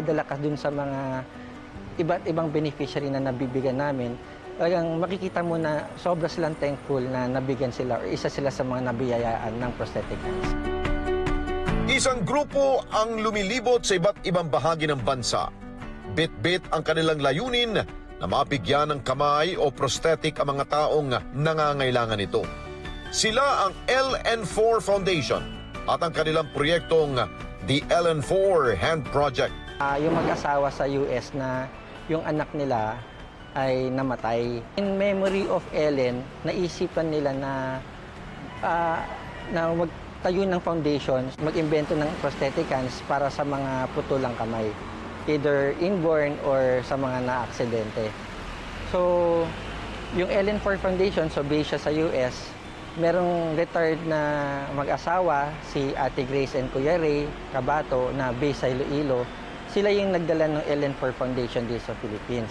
idadala ka dun sa mga iba't ibang beneficiary na nabibigyan namin, talagang makikita mo na sobra silang thankful na nabigyan sila or isa sila sa mga nabiyayaan ng prosthetic hands. Isang grupo ang lumilibot sa iba't ibang bahagi ng bansa. Bit-bit ang kanilang layunin na mabigyan ng kamay o prosthetic ang mga taong nangangailangan nito. Sila ang LN4 Foundation at ang kanilang proyektong The LN4 Hand Project. Ah, yung mag-asawa sa US na yung anak nila ay namatay. In memory of Ellen, naisipan nila na ah, na magtayo ng foundation, mag-imbento ng prosthetic hands para sa mga putulang kamay. Either inborn or sa mga na-aksidente. So, yung Ellen Ford Foundation, so based siya sa US, merong retired na mag-asawa, si Ate Grace and Kuya Ray Cabato, na based sa Iloilo. Sila yung nagdala ng Ellen Ford Foundation dito sa Philippines.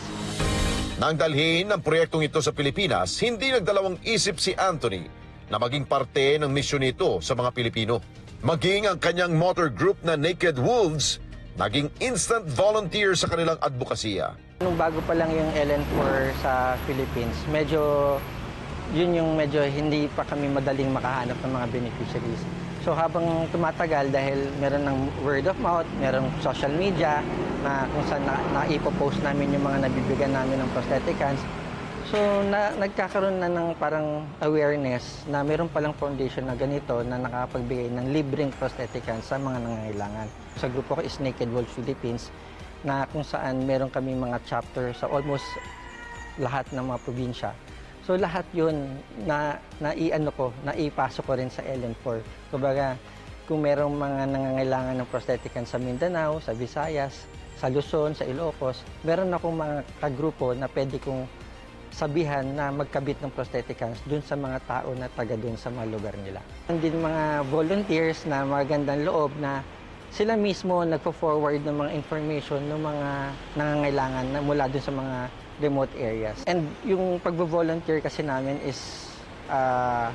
Nang dalhin ang proyektong ito sa Pilipinas, hindi nagdalawang isip si Anthony na maging parte ng misyon nito sa mga Pilipino. Maging ang kanyang motor group na Naked Wolves, naging instant volunteer sa kanilang advokasya. Nung bago pa lang yung LN4 sa Philippines, medyo yun yung medyo hindi pa kami madaling makahanap ng mga beneficiaries. So habang tumatagal dahil meron ng word of mouth, meron social media na kung saan na, naipopost namin yung mga nabibigyan namin ng prosthetic hands. So na, nagkakaroon na ng parang awareness na meron palang foundation na ganito na nakapagbigay ng libreng prosthetic hands sa mga nangangailangan. Sa grupo ko is Naked Wolves Philippines na kung saan meron kami mga chapter sa almost lahat ng mga probinsya. So lahat yun na naiano ko, naipasok ko rin sa LN4. Kumbaga, kung merong mga nangangailangan ng prosthetic hands sa Mindanao, sa Visayas, sa Luzon, sa Ilocos, meron akong mga kagrupo na pwede kong sabihan na magkabit ng prosthetic hands dun sa mga tao na taga dun sa mga lugar nila. Hindi mga volunteers na magandang loob na sila mismo nagpo-forward ng mga information ng mga nangangailangan na mula dun sa mga remote areas. And yung pagbo-volunteer kasi namin is ah,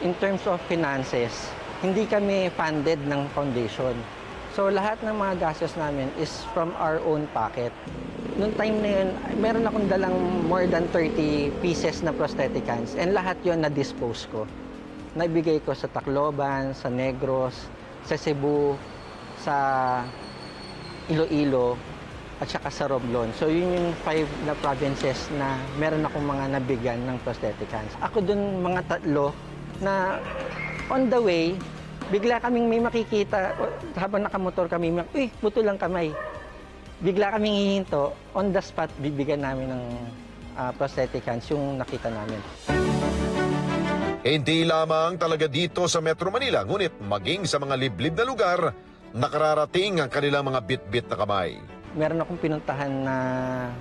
in terms of finances, hindi kami funded ng foundation. So lahat ng mga gastos namin is from our own pocket. Noong time na yun, meron akong dalang more than 30 pieces na prosthetic hands and lahat yon na-dispose ko. Naibigay ko sa Tacloban, sa Negros, sa Cebu, sa Iloilo, at saka sa Romblon. So yun yung five na provinces na meron akong mga nabigyan ng prosthetic hands. Ako dun mga tatlo na on the way, bigla kaming may makikita, habang nakamotor kami, uy, buto lang kamay. Bigla kaming hihinto, on the spot, bibigyan namin ng ah, prosthetic hands yung nakita namin. Hindi lamang talaga dito sa Metro Manila, ngunit maging sa mga liblib na lugar, nakararating ang kanilang mga bit-bit na kamay. Meron akong pinuntahan na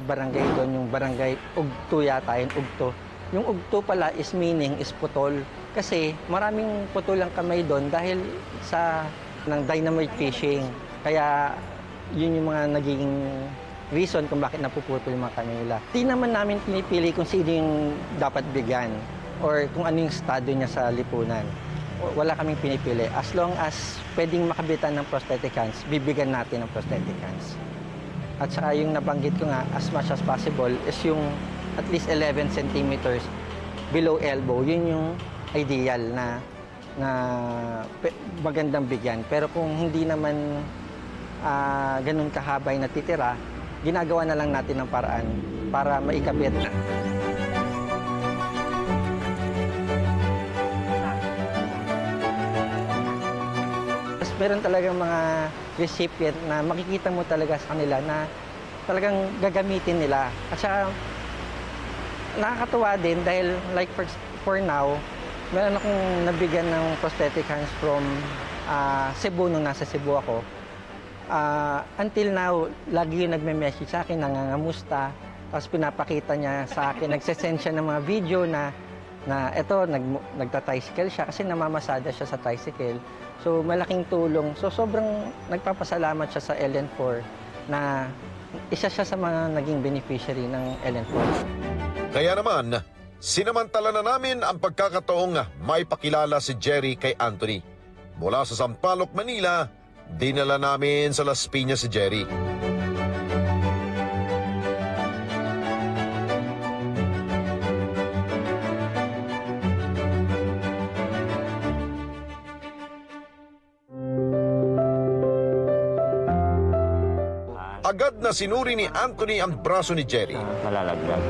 barangay doon, yung barangay Ugto yata, yun, Ugto. Yung Ugto pala is meaning is putol. Kasi maraming putol ang kamay doon dahil sa ng dynamite fishing. Kaya yun yung mga naging reason kung bakit napuputol yung mga kamay nila. Di naman namin pinipili kung sino yung dapat bigyan or kung ano yung estado niya sa lipunan. Wala kaming pinipili. As long as pwedeng makabitan ng prosthetic hands, bibigyan natin ng prosthetic hands. At saka yung nabanggit ko nga, as much as possible, is yung at least 11 centimeters below elbow. Yun yung ideal na na magandang bigyan. Pero kung hindi naman ah, ganun kahaba yung natitira, ginagawa na lang natin ng paraan para maikabit. Tapos meron talagang mga recipient na makikita mo talaga sa kanila na talagang gagamitin nila. At saka nakakatuwa din dahil like for, for now, meron akong nabigyan ng prosthetic hands from ah, Cebu nung nasa Cebu ako. Ah, until now, lagi yung nagme-message sa akin, nangangamusta. Tapos pinapakita niya sa akin, nagsesend siya ng mga video na na eto nag nagta-tricycle siya kasi namamasada siya sa tricycle. So malaking tulong. So sobrang nagpapasalamat siya sa LN4 na isa siya sa mga naging beneficiary ng LN4. Kaya naman, sinamantala na namin ang pagkakataong may pakilala si Jerry kay Anthony. Mula sa Sampaloc, Manila, dinala namin sa Las Piñas si Jerry. Sinuri ni Anthony ang braso ni Jerry, Malalaglag.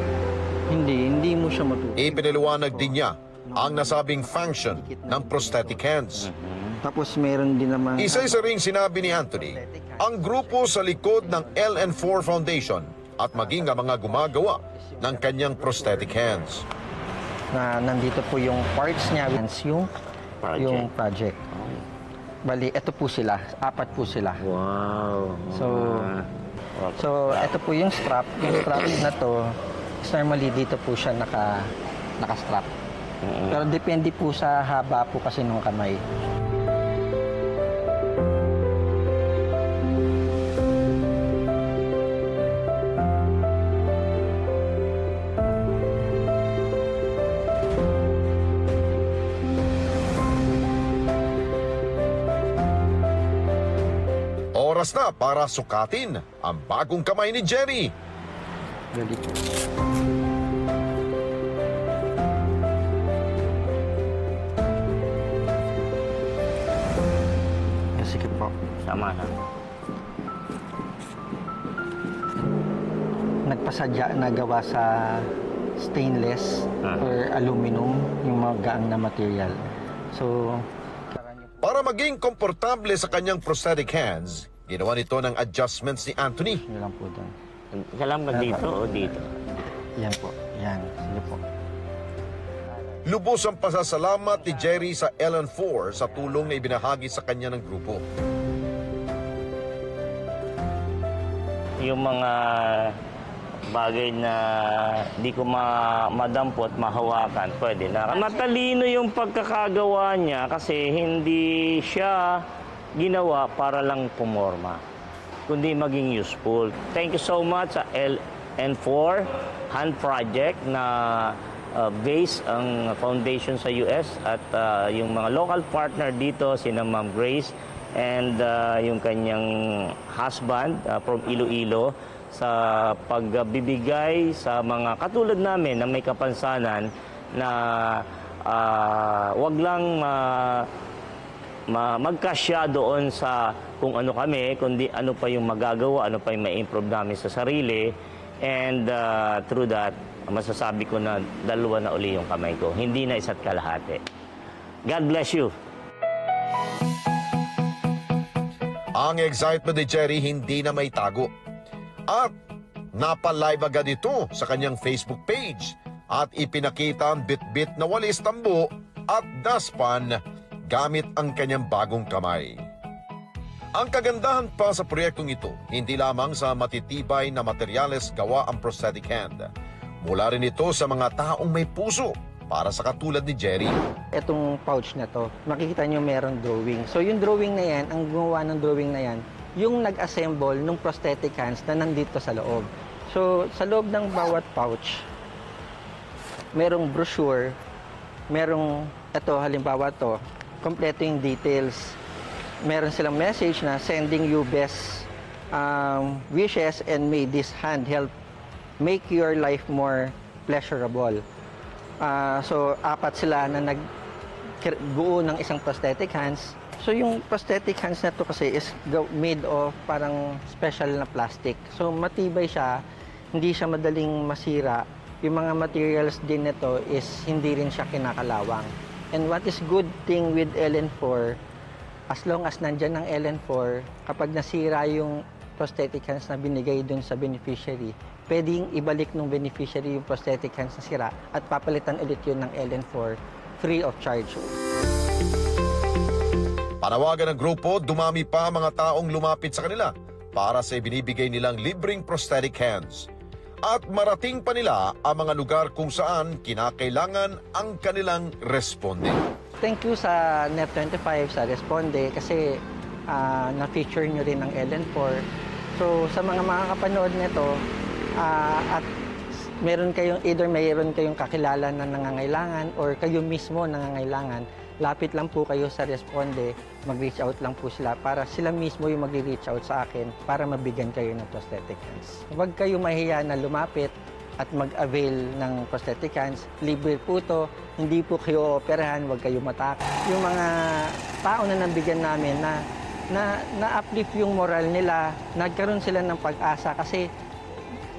Hindi, hindi mo siya matutunan. ipinaliwanag din niya ang nasabing function ng prosthetic hands. Tapos meron din naman... Isa-isa ring sinabi ni Anthony, ang grupo sa likod ng LN4 Foundation at maging ang mga gumagawa ng kanyang prosthetic hands. na nandito po yung parts niya, yung Project. yung project. Bali, ito po sila, apat po sila. Wow. So, so ito po yung strap. Yung strap na to, is normally dito po siya naka naka-strap. Pero depende po sa haba po kasi ng kamay. Na para sukatin ang bagong kamay ni Jerry. Po. Sige po. Sama na. nagpasadya na gawa sa stainless Ah. or aluminum, yung mga gaang na material. So, Para maging komportable sa kanyang prosthetic hands, ginawa nito ng adjustments ni Anthony. yun lang po doon. Ba dito o dito? Yan po. Yan. Sige po. Lubos ang pasasalamat ni Jerry sa LN4 sa tulong na ibinahagi sa kanya ng grupo. Yung mga bagay na di ko ma madampot, mahawakan, pwede na. Matalino yung pagkakagawa niya kasi hindi siya ginawa para lang pumorma, kundi maging useful. Thank you so much sa LN4 Hand Project na uh, base ang foundation sa US at uh, yung mga local partner dito, sina Ma'am Grace and uh, yung kanyang husband uh, from Iloilo sa pagbibigay sa mga katulad namin na may kapansanan na ah, wag lang ma- magkasya doon sa kung ano kami, kundi ano pa yung magagawa, ano pa yung ma-improve namin sa sarili. And uh, through that, masasabi ko na dalawa na uli yung kamay ko. Hindi na isa't kalahati. God bless you. Ang excitement ni Jerry hindi na may tago. At napalive agad ito sa kanyang Facebook page at ipinakita ang bit-bit na walis tambo at daspan gamit ang kanyang bagong kamay. Ang kagandahan pa sa proyektong ito, hindi lamang sa matitibay na materyales gawa ang prosthetic hand. Mula rin ito sa mga taong may puso para sa katulad ni Jerry. Etong pouch na to, makikita nyo meron drawing. So, yung drawing na yan, ang gumawa ng drawing na yan, yung nag-assemble ng prosthetic hands na nandito sa loob. So, sa loob ng bawat pouch, merong brochure, merong, ito halimbawa to, kompleto yung details. Meron silang message na sending you best um, wishes and may this hand help make your life more pleasurable. Ah, so, apat sila na nag kir- buo ng isang prosthetic hands. So, yung prosthetic hands na to kasi is made of parang special na plastic. So, matibay siya, hindi siya madaling masira. Yung mga materials din nito is hindi rin siya kinakalawang. And what is good thing with LN4, as long as nandyan ang LN4, kapag nasira yung prosthetic hands na binigay dun sa beneficiary, pwedeng ibalik ng beneficiary yung prosthetic hands na sira at papalitan ulit yun ng LN4 free of charge. Panawagan ng grupo, dumami pa mga taong lumapit sa kanila para sa ibinibigay nilang libreng prosthetic hands. At marating pa nila ang mga lugar kung saan kinakailangan ang kanilang responde. Thank you sa NEP25 sa Responde kasi ah, na-feature nyo rin ang LN4. So sa mga makakapanood nito ah, at meron kayong either mayroon kayong kakilala na nangangailangan or kayo mismo nangangailangan, lapit lang po kayo sa Responde, mag-reach out lang po sila para sila mismo yung mag-reach out sa akin para mabigyan kayo ng prosthetic hands. Huwag kayo mahiya na lumapit at mag-avail ng prosthetic hands. Libre po to, hindi po kayo operahan, huwag kayo matakot. Yung mga tao na nabigyan namin na na na-uplift yung moral nila, nagkaroon sila ng pag-asa kasi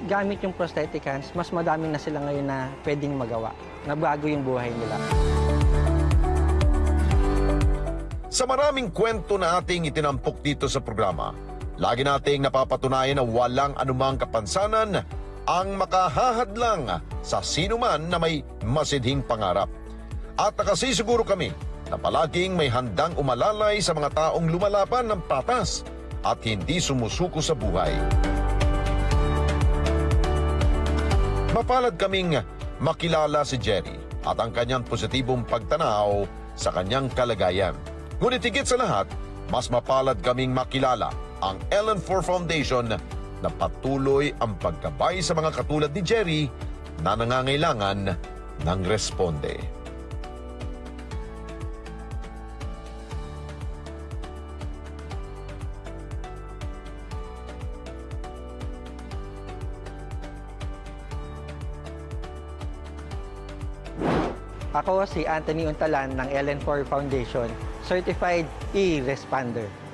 gamit yung prosthetic hands, mas madami na sila ngayon na pwedeng magawa. Nabago yung buhay nila. Sa maraming kwento na ating itinampok dito sa programa, lagi nating napapatunayan na walang anumang kapansanan ang makahahadlang sa sinuman na may masidhing pangarap. At nakasisiguro kami na palaging may handang umalalay sa mga taong lumalaban ng patas at hindi sumusuko sa buhay. Mapalad kaming makilala si Jerry at ang kanyang positibong pagtanaw sa kanyang kalagayan. Ngunit higit sa lahat, mas mapalad kaming makilala ang Ellen Ford Foundation na patuloy ang pagkabay sa mga katulad ni Jerry na nangangailangan ng responde. Ako si Anthony Untalan ng Ellen Ford Foundation, Certified E-Responder.